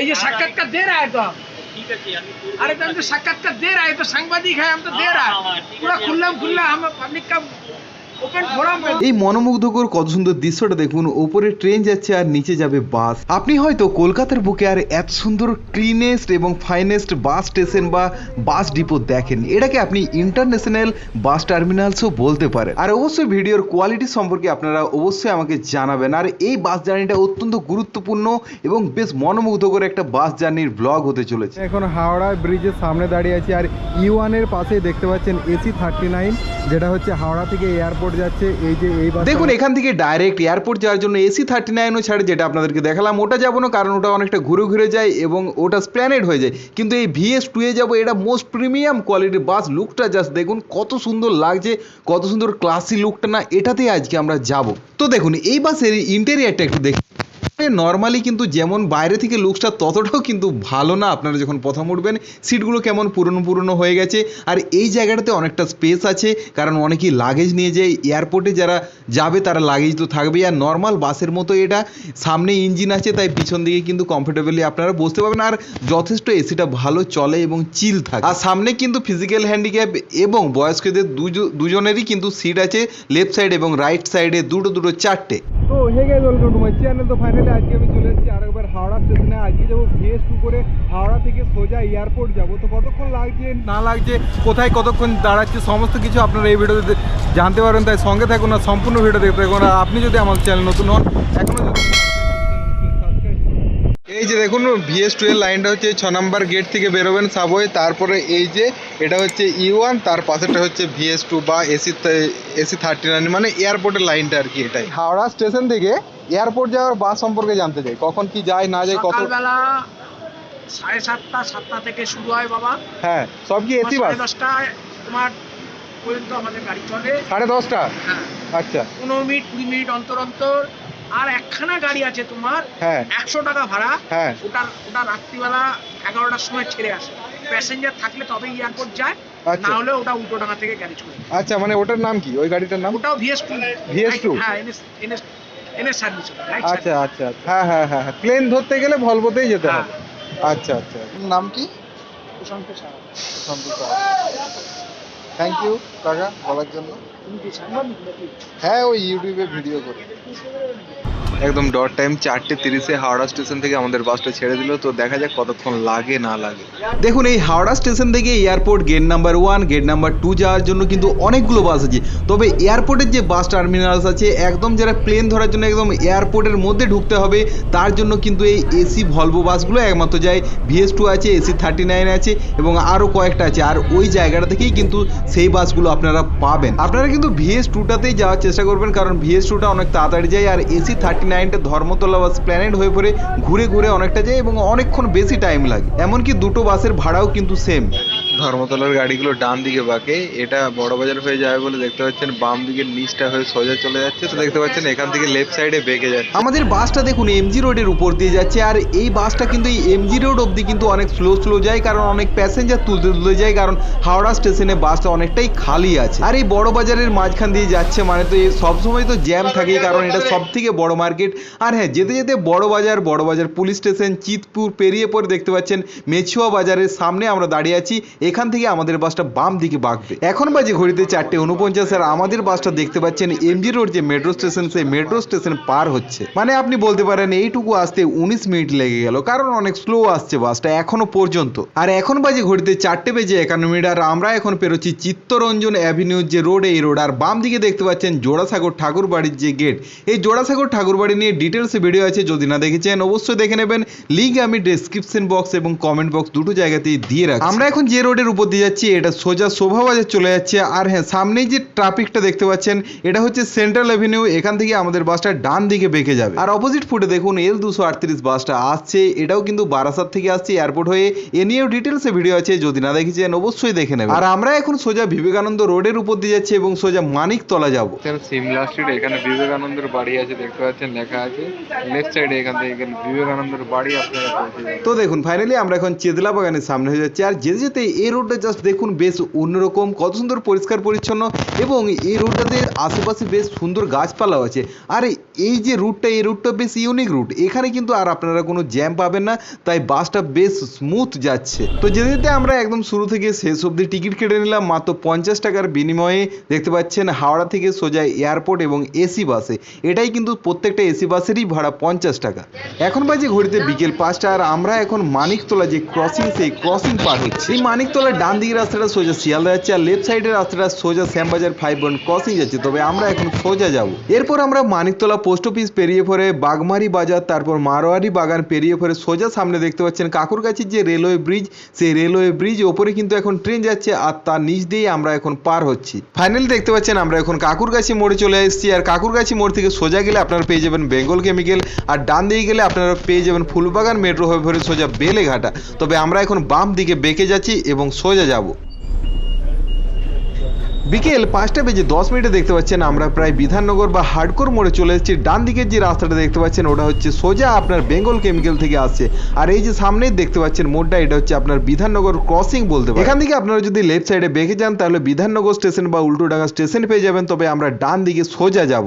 এই যে সাক্ষাৎকার দে रहा है तो ঠিক আছে আমি করবো। अरे तो हम तो साक्षात्कार दे रहा है तो सांबादिक है हम तो दे रहा हाँ, हाँ, है ठीक पूरा है। खुला खुला हम पब्लिक का ओपन फोरम पे এই মনোমুগ্ধকর কত সুন্দর দৃশ্যটা দেখুন। ওপরে ট্রেন যাচ্ছে আর নিচে যাবে বাস আপনি হয়তো কলকাতার বুকে আর এত সুন্দর ক্লিনেস্ট এবং ফাইনেস্ট বাস স্টেশন বা বাস ডিপো দেখেন। এটাকে আপনি ইন্টারন্যাশনাল বাস টার্মিনালসও বলতে পারেন। আর অবশ্যই ভিডিওর কোয়ালিটি সম্পর্কে আপনারা অবশ্যই আমাকে জানাবেন। আর এই বাস জার্নিটা অত্যন্ত গুরুত্বপূর্ণ এবং বেশ মনোমুগ্ধকর একটা বাস জার্নির ব্লগ হতে চলেছে। এখন হাওড়া ব্রিজের সামনে দাঁড়িয়ে আছি আর ইউয়ানের পাশেই দেখতে পাচ্ছেন এসি থার্টি নাইন যেটা হচ্ছে হাওড়া থেকে এয়ারপোর্ট যাচ্ছে এই যে এই দেখুন এখান থেকে ডাইরেক্ট এয়ারপোর্ট যাওয়ার জন্য এসি থার্টি নাইনও ছাড়ে যেটা আপনাদেরকে দেখালাম। ওটা যাব না কারণ ওটা অনেকটা ঘুরে ঘুরে যায় এবং ওটা স্প্ল্যানেড হয়ে যায়। কিন্তু এই ভিএস টু এ যাব এটা মোস্ট প্রিমিয়াম কোয়ালিটির বাস। লুকটা জাস্ট দেখুন কত সুন্দর লাগছে কত সুন্দর ক্লাসি লুকটা না এটাতেই আজকে আমরা যাব। তো দেখুন এই বাসের ইন্টেরিয়ারটা একটু দেখুন নর্মালি কিন্তু যেমন বাইরে থেকে লুকসটা ততটাও কিন্তু ভালো না। আপনারা যখন প্রথম উঠবেন সিটগুলো কেমন পুরনো পুরনো হয়ে গেছে। আর এই জায়গাটাতে অনেকটা স্পেস আছে, কারণ অনেকেই লাগেজ নিয়ে যায় এয়ারপোর্টে যারা যাবে, তারা লাগেজ তো থাকবেই। আর নর্মাল বাসের মতো এটা, সামনে ইঞ্জিন আছে, তাই পিছন দিকে কিন্তু কমফোর্টেবলি আপনারা বসতে পারবেন। আর যথেষ্ট এসিটা ভালো চলে এবং চিল থাকে। আর সামনে কিন্তু ফিজিক্যাল হ্যান্ডিক্যাপ এবং বয়স্কদের দুজ- দুজনেরই কিন্তু সিট আছে লেফট সাইড এবং রাইট সাইডে দুটো দুটো, চারটে। তো hey guys welcome to my channel তো ফাইনালি আজকে আমি চলে এসেছি আরেকবার হাওড়া স্টেশনে আজকে যাব ভিএস টু করে হাওড়া থেকে সোজা এয়ারপোর্ট যাব। তো কতক্ষণ লাগছে, না লাগছে, কোথায় কতক্ষণ দাঁড়াচ্ছে, সমস্ত কিছু আপনারা এই ভিডিওতে জানতে পারবেন। তাই সঙ্গে থাকুন না সম্পূর্ণ ভিডিও দেখতে থাকুন। আপনি যদি আমার চ্যানেল নতুন হন এখনও যদি এই যে দেখুন ভিএস টু এর লাইনটা হচ্ছে ছ নম্বর গেট থেকে বেরোবেন সাবওয়ে। তারপরে এই যে এটা হচ্ছে ই ওয়ান তার পাশেটা হচ্ছে ভিএস টু বা এসি এসি থার্টি নাইন মানে এয়ারপোর্টের লাইনটা আর কি এটাই। হাওড়া স্টেশন থেকে এয়ারপোর্ট যাওয়ার বাস সম্পর্কে জানতে চাই। কখন কি যায় না যায় কত সাড়ে সাতটা সাতটা থেকে শুরু হয় বাবা। হ্যাঁ সব কি এসি বাস? সাড়ে দশটায় তোমার পর্যন্ত আমাদের গাড়ি চলে। সাড়ে দশটা? হ্যাঁ। আচ্ছা। পনেরো মিনিট কুড়ি মিনিট অন্তর অন্তর আর একখানা গাড়ি আছে তোমার হ্যাঁ। একশো টাকা ভাড়া। হ্যাঁ। ওটা ওটা রাত্রিবেলা এগারোটার সময় ছেড়ে আসে। প্যাসেঞ্জার থাকলে তবেই এয়ারপোর্ট যায় আচ্ছা। না হলে ওটা উল্টো ডাঙা থেকে করে আচ্ছা মানে ওটার নাম কি? ওই গাড়িটার নাম? ওটাও ভিএস টু VS2? হ্যাঁ এনএস এনএস এনএস সার্ভিস আচ্ছা আচ্ছা আচ্ছা। হ্যাঁ হ্যাঁ হ্যাঁ হ্যাঁ। প্লেন ধরতে গেলে ভলভোতেই যেতে হ্যাঁ। হবে আচ্ছা আচ্ছা। নাম কি? প্রশান্ত সাহা। থ্যাংক ইউ কাকা, বলার জন্য? হ্যাঁ ওই ইউটিউবে ভিডিও করে। একদম ডট টাইম চারটে তিরিশে হাওড়া স্টেশন থেকে আমাদের বাসটা ছেড়ে দিল, তো দেখা যাক কতক্ষণ লাগে, না লাগে। দেখুন, এই হাওড়া স্টেশন থেকে airport gate number one gate number two যাওয়ার জন্য কিন্তু অনেকগুলো বাস আছে। তবে এয়ারপোর্টের যে বাস টার্মিনালস আছে, একদম যারা প্লেন ধরার জন্য একদম এয়ারপোর্টের মধ্যে ঢুকতে হবে, তার জন্য কিন্তু এই এসি ভলভো বাসগুলো একমাত্র যায় ভিএস টু আছে এসি থার্টি নাইন আছে, এবং আরও কয়েকটা আছে। আর ওই জায়গাটা থেকেই কিন্তু সেই বাসগুলো আপনারা পাবেন। আপনারা কিন্তু ভিএস টুটাতেই যাওয়ার চেষ্টা করবেন, কারণ ভিএস টুটা অনেক তাড়াতাড়ি যায়, আর এসি থার্টি নাইনটা ধর্মতলা বাস প্ল্যানেট হয়ে পড়ে, ঘুরে ঘুরে অনেকটা যায় এবং অনেকক্ষণ বেশি টাইম লাগে। এমনকি দুটো বাসের ভাড়াও কিন্তু সেম ধর্মতলার গাড়িগুলো ডান দিকে বাঁকে। এটা বড় বাজার হয়ে যাবে বলে দেখতে পাচ্ছেন। বাম দিকের নিচটা হয়ে সোজা চলে যাচ্ছে। তো দেখতে পাচ্ছেন, এখান থেকে লেফট সাইডে বেঁকে যাচ্ছে। আমাদের বাসটা দেখুন এমজি রোডের উপর দিয়ে যাচ্ছে। আর এই বাসটা কিন্তু এই এমজি রোড অবধি কিন্তু অনেক স্লো স্লো যায়। কারণ অনেক প্যাসেঞ্জার তুলতে তুলতে যায়। কারণ হাওড়া স্টেশনে বাসটা অনেকটাই খালি আছে। আর এই বড় বাজারের মাঝখান দিয়ে যাচ্ছে মানে তো সবসময় তো জ্যাম থাকেই কারণ এটা সব থেকে বড় মার্কেট আর হ্যাঁ যেতে যেতে বড় বাজার বড় বাজার, পুলিশ স্টেশন চিতপুর, পেরিয়ে পরে দেখতে পাচ্ছেন, মেছুয়া বাজারের সামনে আমরা দাঁড়িয়ে আছি। এখান থেকে আমাদের বাসটা বাম দিকে বাঁকবে। এখন বাজে ঘড়িতে চারটে উনপঞ্চাশ আর আমাদের বাসটা দেখতে পাচ্ছেন এমজি রোড যে মেট্রো স্টেশন সেই মেট্রো স্টেশন পার হচ্ছে। মানে আপনি বলতে পারেন এইটুকু আসতে উনিশ মিনিট লেগে গেল, কারণ অনেক স্লো আসছে বাসটা এখনও পর্যন্ত। আর এখন বাজে ঘড়িতে চারটে বেজে একান্ন মিনিট আর আমরা এখন পেরোচ্ছি চিত্তরঞ্জন অ্যাভিনিউ যে রোড এই রোড আর বাম দিকে দেখতে পাচ্ছেন জোড়াসাগর ঠাকুর বাড়ির যে গেট এই জোড়াসাগর ঠাকুর বাড়ি নিয়ে ডিটেলসে ভিডিও আছে, যদি না দেখেছেন অবশ্যই দেখে নেবেন। লিঙ্ক আমি ডেসক্রিপশন বক্স এবং কমেন্ট বক্স দুটো জায়গাতেই দিয়ে রাখছি। আমরা এখন যে রোডের উপর দিয়ে যাচ্ছি এটা সোজা শোভা বাজার চলে যাচ্ছে। আর হ্যাঁ সামনেই যে ট্রাফিকটা দেখতে পাচ্ছেন এটা হচ্ছে সেন্ট্রাল অ্যাভিনিউ এখান থেকে আমাদের বাসটা ডান দিকে বেঁকে যাবে। আর অপোজিট ফুটে দেখুন এল দুশো আটত্রিশ বাসটা আসছে এটাও কিন্তু বারাসাত থেকে আসছে এয়ারপোর্ট হয়ে। এ নিয়েও ডিটেলসে ভিডিও আছে যদি না দেখেছেন অবশ্যই দেখে নেবেন। আর আমরা এখন সোজা বিবেকানন্দ রোডের উপর দিয়ে যাচ্ছি এবং সোজা মানিকতলা যাব। সিমলা স্ট্রিট এখানে বিবেকানন্দের বাড়ি আছে দেখতে পাচ্ছেন লেখা আছে। লেফট সাইডে এখান থেকে বিবেকানন্দের বাড়ি আপনারা তো দেখুন ফাইনালি আমরা এখন চেতলা বাগানের সামনে হয়ে যাচ্ছি। আর যেতে যেতে এই রোডটা জাস্ট দেখুন, বেশ অন্যরকম, কত সুন্দর পরিষ্কার পরিচ্ছন্ন এবং এই রোডটাতে আশেপাশে বেশ সুন্দর গাছপালাও আছে। আর এই যে রুটটা এই রুটটা বেশ ইউনিক রুট এখানে কিন্তু আর আপনারা কোনো জ্যাম পাবেন না, তাই বাসটা বেশ স্মুথ যাচ্ছে। তো যেতে যেতে আমরা একদম শুরু থেকে শেষ অবধি টিকিট কেটে নিলাম, মাত্র পঞ্চাশ টাকার বিনিময়ে। দেখতে পাচ্ছেন, হাওড়া থেকে সোজা এয়ারপোর্ট এবং এসি বাসে এটাই কিন্তু প্রত্যেকটা এসি বাসেরই ভাড়া পঞ্চাশ টাকা। এখন বাজে ঘড়িতে বিকেল পাঁচটা, আর আমরা এখন মানিকতলা যে ক্রসিং সেই ক্রসিং পার হচ্ছে। এই মানিকতলার ডান দিকের রাস্তাটা সোজা শিয়ালদা যাচ্ছে, আর লেফট সাইডের রাস্তাটা সোজা শ্যামবাজার ফাইভ পয়েন্ট ক্রসিং যাচ্ছে। তবে আমরা এখন সোজা যাব। এরপর আমরা মানিকতলা পোস্ট অফিস পেরিয়ে পরে বাগমারি বাজার, তারপর মারোয়ারি বাগান পেরিয়ে পরে সোজা সামনে দেখতে পাচ্ছেন কাকুরগাছির যে রেলওয়ে ব্রিজ, সেই রেলওয়ে ব্রিজ ওপরে কিন্তু এখন ট্রেন যাচ্ছে আর তার নিচ দিয়েই আমরা এখন পার হচ্ছি। ফাইনালি দেখতে পাচ্ছেন আমরা এখন কাকুরগাছি মোড়ে চলে এসেছি আর কাকুরগাছি মোড় থেকে সোজা গেলে আপনারা পেয়ে যাবেন বেঙ্গল কেমিক্যাল আর ডান দিকে গেলে আপনারা পেয়ে যাবেন ফুলবাগান মেট্রো হয়ে ভরে সোজা বেলেঘাটা। তবে আমরা এখন বাম দিকে বেঁকে যাচ্ছি এবং সোজা যাব। বিকেল পাঁচটা বেজে দশ মিনিটে দেখতে পাচ্ছেন আমরা প্রায় বিধাননগর বা হার্ডকোর মোড়ে চলে এসেছি। ডান দিকের যে রাস্তাটা দেখতে পাচ্ছেন, ওটা হচ্ছে সোজা আপনার বেঙ্গল কেমিক্যাল থেকে আসছে। আর এই যে সামনেই দেখতে পাচ্ছেন মোড়টা, এটা হচ্ছে আপনার বিধাননগর ক্রসিং বলতে পারেন। এখান থেকে আপনারা যদি লেফট সাইডে বেঁকে যান, তাহলে বিধাননগর স্টেশন বা উল্টোডাঙ্গা স্টেশন পেয়ে যাবেন। তবে আমরা ডান দিকে সোজা যাব।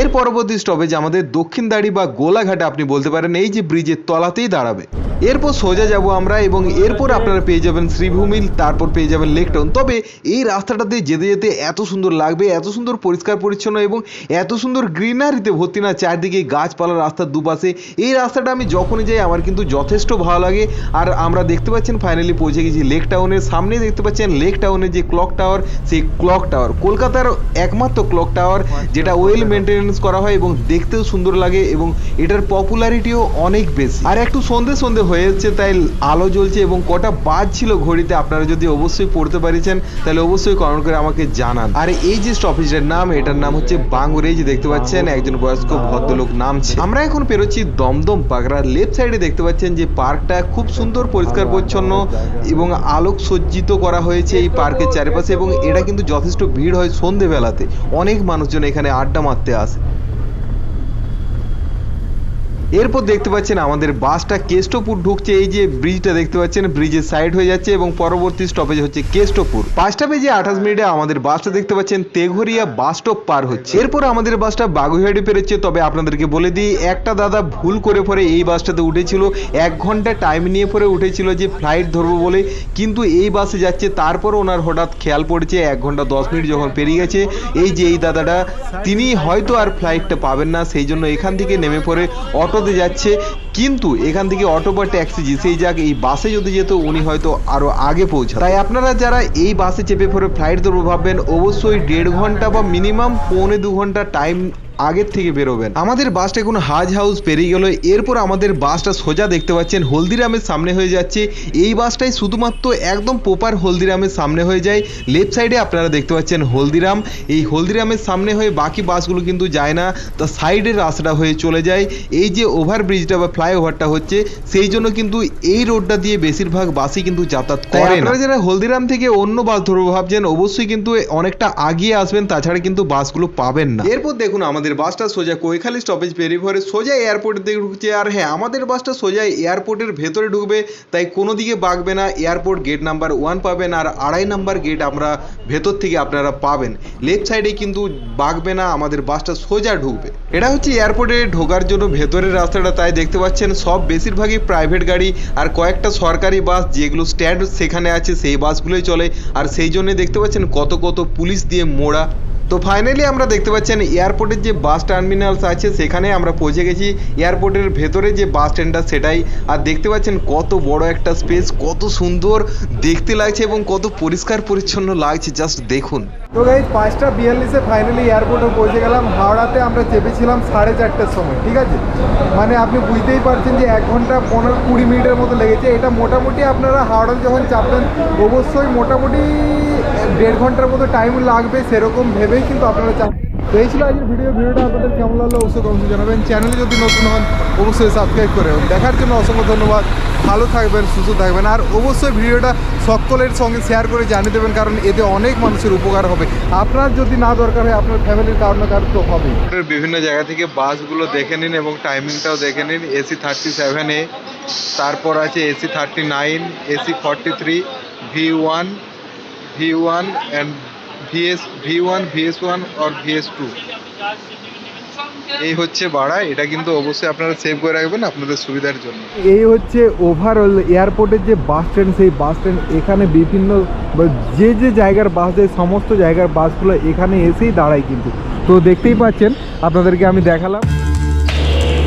এর পরবর্তী স্টপেজ আমাদের দক্ষিণ দাড়ি বা গোলাঘাটে আপনি বলতে পারেন, এই যে ব্রিজের তলাতেই দাঁড়াবে। এরপর সোজা যাব আমরা এবং এরপর আপনারা পেয়ে যাবেন শ্রীভূমি তারপর পেয়ে যাবেন লেকটাউন তবে এই রাস্তাটাতে যেতে যেতে এত সুন্দর লাগবে, এত সুন্দর পরিষ্কার পরিচ্ছন্ন এবং এত সুন্দর গ্রিনারিতে ভর্তি না চারদিকে গাছপালা রাস্তার দুপাশে। এই রাস্তাটা আমি যখনই যাই আমার কিন্তু যথেষ্ট ভালো লাগে। আর আমরা দেখতে পাচ্ছেন ফাইনালি পৌঁছে গেছি লেক টাউনের সামনে দেখতে পাচ্ছেন লেক টাউনের যে ক্লক টাওয়ার সেই ক্লক টাওয়ার কলকাতার একমাত্র ক্লক টাওয়ার যেটা ওয়েল মেনটেনেন্স করা হয় এবং দেখতেও সুন্দর লাগে এবং এটার পপুলারিটিও অনেক বেশি। আর একটু সন্ধে সন্ধে হয়ে যাচ্ছে তাই আলো জ্বলছে এবং কটা বাজ ছিল ঘড়িতে আপনারা যদি অবশ্যই পড়তে পারিছেন তাহলে অবশ্যই কমেন্ট করে আমাকে জানান। আর এই যে স্টপেজের নাম এটার নাম হচ্ছে বাঙ্গুর যে দেখতে পাচ্ছেন একজন বয়স্ক ভদ্রলোক নামছে। আমরা এখন পেরোচ্ছি দমদম আর লেফট সাইডে দেখতে পাচ্ছেন যে পার্কটা খুব সুন্দর পরিষ্কার পরিচ্ছন্ন এবং আলোক সজ্জিত করা হয়েছে এই পার্কের চারিপাশে এবং এটা কিন্তু যথেষ্ট ভিড় হয় সন্ধেবেলাতে। অনেক মানুষজন এখানে আড্ডা মারতে আসে। এরপর দেখতে পাচ্ছেন আমাদের বাসটা কেষ্টপুর ঢুকছে, এই যে ব্রিজটা দেখতে পাচ্ছেন ব্রিজের সাইড হয়ে যাচ্ছে এবং পরবর্তী স্টপেজ হচ্ছে কেষ্টপুর। পাঁচটা বেজে আঠাশ মিনিটে আমাদের বাসটা দেখতে পাচ্ছেন, তেঘরিয়া বাস স্টপ পার হচ্ছে। এরপর আমাদের বাসটা বাগুইহাটি পেরেছে, তবে আপনাদেরকে বলে দিই, একটা দাদা ভুল করে পরে এই বাসটাতে উঠেছিল, এক ঘণ্টা টাইম নিয়ে পরে উঠেছিল যে ফ্লাইট ধরবো বলে, কিন্তু এই বাসে যাচ্ছে, তারপর ওনার হঠাৎ খেয়াল পড়েছে, এক ঘণ্টা দশ মিনিট যখন পেরিয়ে গেছে, এই যে এই দাদাটা তিনি হয়তো আর ফ্লাইটটা পাবেন না, সেই জন্য এখান থেকে নেমে পড়ে অটোতে যাচ্ছে, কিন্তু এখান থেকে অটো বা ট্যাক্সি যেসেই যাক, এই বাসে যদি যেত, উনি হয়তো আরও আগে পৌঁছান তাই আপনারা যারা এই বাসে চেপে পড়ে ফ্লাইট ধরবো ভাববেন, অবশ্যই দেড় ঘণ্টা বা মিনিমাম পৌনে দু ঘণ্টা টাইম আগের থেকে বেরোবেন। আমাদের বাসটা এখন হাজ হাউস পেরিয়ে গেল। এরপর আমাদের বাসটা সোজা দেখতে পাচ্ছেন হলদিরামের সামনে হয়ে যাচ্ছে। এই বাসটাই শুধুমাত্র একদম প্রপার হলদিরামের সামনে হয়ে যায়। লেফট সাইডে আপনারা দেখতে পাচ্ছেন হলদিরাম। এই হলদিরামের সামনে হয়ে বাকি বাসগুলো কিন্তু যায় না। তা সাইডের রাস্তাটা হয়ে চলে যায়। এই যে ওভারব্রিজটা বা ফ্লাইওভারটা হচ্ছে সেই জন্য কিন্তু এই রোডটা দিয়ে বেশিরভাগ বাসই কিন্তু যাতায়াত করে আপনারা যারা হলদিরাম থেকে অন্য বাস ধরবো ভাবছেন অবশ্যই কিন্তু অনেকটা আগিয়ে আসবেন। তাছাড়া কিন্তু বাসগুলো পাবেন না। এরপর দেখুন আমাদের বাসটা সোজা কৈখালি স্টপেজ পেরিয়ে ভরে সোজা এয়ারপোর্টের দিকে ঢুকছে। আর হ্যাঁ আমাদের বাসটা সোজা এয়ারপোর্টের ভেতরে ঢুকবে, তাই কোনো দিকে বাগবে না এয়ারপোর্ট গেট নাম্বার ওয়ান পাবেন আর আড়াই নাম্বার গেট আমরা ভেতর থেকে আপনারা পাবেন। লেফট সাইডে কিন্তু বাগবে না, আমাদের বাসটা সোজা ঢুকবে। এটা হচ্ছে এয়ারপোর্টে ঢোকার জন্য ভেতরের রাস্তাটা, তাই দেখতে পাচ্ছেন সব বেশিরভাগই প্রাইভেট গাড়ি আর কয়েকটা সরকারি বাস যেগুলো স্ট্যান্ড সেখানে আছে, সেই বাসগুলোই চলে। আর সেই জন্য দেখতে পাচ্ছেন কত কত পুলিশ দিয়ে মোড়া। তো ফাইনালি আমরা দেখতে পাচ্ছেন এয়ারপোর্টের যে বাস টার্মিনালস আছে, সেখানে আমরা পৌঁছে গেছি। এয়ারপোর্টের ভেতরে যে বাস স্ট্যান্ডটা সেটাই। আর দেখতে পাচ্ছেন কত বড় একটা স্পেস কত সুন্দর দেখতে লাগছে এবং কত পরিষ্কার পরিচ্ছন্ন লাগছে। জাস্ট দেখুন। তো এই পাঁচটা বিয়াল্লিশে ফাইনালি এয়ারপোর্টে পৌঁছে গেলাম। হাওড়াতে আমরা চেপেছিলাম সাড়ে চারটের সময়, ঠিক আছে? মানে আপনি বুঝতেই পারছেন যে এক ঘণ্টা পনেরো কুড়ি মিনিটের মতো লেগেছে। এটা মোটামুটি আপনারা হাওড়াতে যখন চাপবেন, অবশ্যই মোটামুটি দেড় ঘণ্টার মতো টাইম লাগবে, সেরকম ভেবেই কিন্তু আপনারা চাপ তো এই ছিল আজকের ভিডিও। ভিডিওটা আপনাদের কেমন লাগল অবশ্যই কমেন্টে জানাবেন। চ্যানেলে যদি নতুন হন, অবশ্যই সাবস্ক্রাইব করে। দেখার জন্য অসংখ্য ধন্যবাদ। ভালো থাকবেন, সুস্থ থাকবেন। আর অবশ্যই ভিডিওটা সকলের সঙ্গে শেয়ার করে জানিয়ে দেবেন, কারণ এতে অনেক মানুষের উপকার হবে। আপনার যদি না দরকার হয়, আপনার ফ্যামিলির কারও না কারও তো হবে বিভিন্ন জায়গা থেকে বাসগুলো দেখে নিন এবং টাইমিংটাও দেখে নিন। এসি থার্টি সেভেন এ তারপর আছে AC thirty nine AC forty three V one V one and VS V one VS one R VS two এই হচ্ছে ভাড়া এটা কিন্তু অবশ্যই আপনারা সেভ করে রাখবেন আপনাদের সুবিধার জন্য। এই হচ্ছে ওভারঅল এয়ারপোর্টের যে বাস স্ট্যান্ড সেই বাস স্ট্যান্ড এখানে বিভিন্ন যে যে জায়গার বাস যায় সমস্ত জায়গার বাসগুলো এখানে এসেই দাঁড়ায় কিন্তু। তো দেখতেই পাচ্ছেন, আপনাদেরকে আমি দেখালাম।